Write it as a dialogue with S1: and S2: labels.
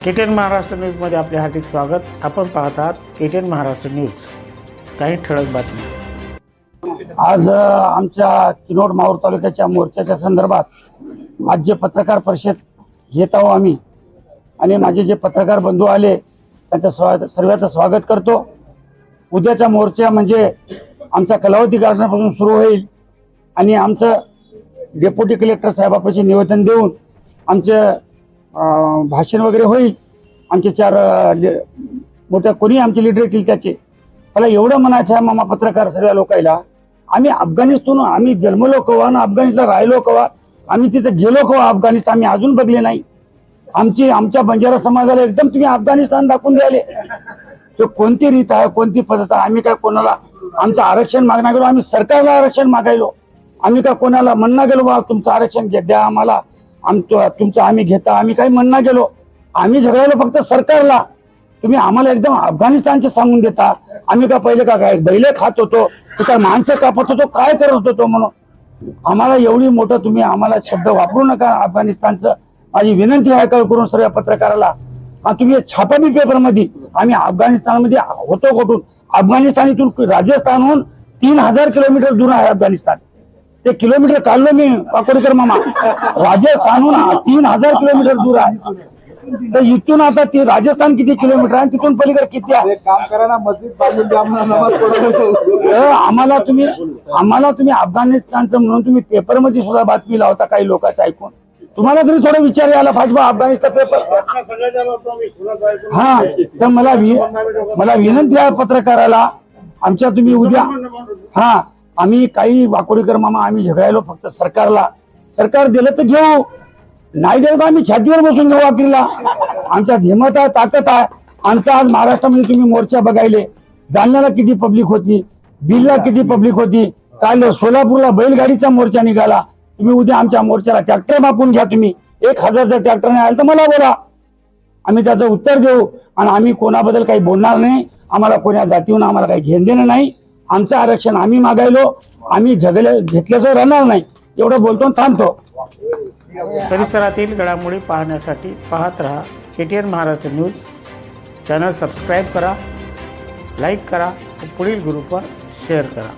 S1: KTN Maharashtra न्यूजमध्ये आपले हार्दिक स्वागत. आपण पाहत आहात केटीएन महाराष्ट्र न्यूज. काही ठळक बातमी
S2: आज आमच्या किनोड माहूर तालुक्याच्या मोर्चाच्या संदर्भात आज जे पत्रकार परिषद घेत आहो आम्ही. आणि माझे जे पत्रकार बंधू आले त्यांचं स्वा सर्वांचं स्वागत करतो. उद्याचा मोर्चा म्हणजे आमचा कलावती गार्डनपासून सुरू होईल. आणि आमचं डेप्युटी कलेक्टर साहेबापाशी निवेदन देऊन आमचं भाषण वगैरे होईल. आमचे चार मोठ्या कोणी आमचे लिडर येतील त्याचे. मला एवढं म्हणायचं आहे मामा पत्रकार सर्व लोकायला. आम्ही अफगाणिस्तान आम्ही जन्मलो कवा आणि अफगाणिस्तान राहिलो कवा आम्ही तिथे गेलो कवा अफगाणिस्तान आम्ही अजून बघले नाही. आमची आमच्या बंजारा समाजाला एकदम तुम्ही अफगाणिस्तान दाखवून द्याले तो कोणती रीत आहे कोणती पद्धत आहे आम्ही काय कोणाला आमचं आरक्षण मागण्या गेलो आम्ही सरकारला आरक्षण मागायलो. आम्ही काय कोणाला म्हणणं गेलो बा तुमचं आरक्षण घे द्या आम्हाला. आम तुमचं आम्ही घेता आम्ही काही म्हणणं गेलो आम्ही झगडायलो फक्त सरकारला. तुम्ही आम्हाला एकदम अफगाणिस्तानचे सांगून देता. आम्ही का पहिले का काय बैले खात होतो ते काय माणसं कापत होतो काय करत होतो म्हणून? आम्हाला एवढी मोठं तुम्ही आम्हाला शब्द वापरू नका अफगाणिस्तानचं. माझी विनंती आहे का करून सर्व पत्रकाराला. तुम्ही छापामी छापाबी पेपरमध्ये आम्ही अफगाणिस्तानमध्ये होतो कुठून? अफगाणिस्तान राजस्थानहून तीन हजार किलोमीटर दूर आहे अफगाणिस्तान. ते किलोमीटर काढलो मी वाकोडकर मामा. राजस्थानहून तीन हजार किलोमीटर दूर आहे. तर इथून आता ती राजस्थान किती किलोमीटर आहे तिथून पलीकडे किती आहे?
S3: एक काम करा ना मस्जिद बांधून द्या आम्हाला नमाज.
S2: तर आम्हाला तुम्ही आम्हाला तुम्ही अफगाणिस्तानचं म्हणून तुम्ही पेपरमध्ये सुद्धा बातमी लावता काही लोकांचं ऐकून. तुम्हाला तरी थोडा विचार यायला पाहिजे बा अफगाणिस्तान पेपर. हा तर मला वि- मला विनंती आहे पत्रकाराला आमच्या तुम्ही उद्या हा आम्ही काही वाकोडीकर मामा आम्ही झगडायलो फक्त सरकारला. सरकार दिलं तर घेऊ. नाही दिलं तर आम्ही छातीवर बसून घेऊ आखरीला आमच्या हिमत आहे ताकद आहे. आमचा आज महाराष्ट्रामध्ये तुम्ही मोर्चा बघायले. जालन्याला किती पब्लिक होती? बिलला किती पब्लिक होती? काल सोलापूरला बैलगाडीचा मोर्चा निघाला. तुम्ही उद्या आमच्या मोर्चाला ट्रॅक्टर मापून घ्या तुम्ही. एक हजारचा ट्रॅक्टर नाही आलं तर मला बोला. आम्ही त्याचं उत्तर देऊ. आणि आम्ही कोणाबद्दल काही बोलणार नाही. आम्हाला कोणा जातीहून आम्हाला काही घेण देणं नाही. आमचं आरक्षण आम्ही मागायलो आम्ही झगले घेतल्याचं राहणार नाही. एवढं बोलतो आणि थांबतो.
S1: परिसरातील घडामोडी पाहण्यासाठी पाहत रहा KTN Maharashtra news. Channel subscribe करा लाईक करा पुढील ग्रुपवर शेअर करा.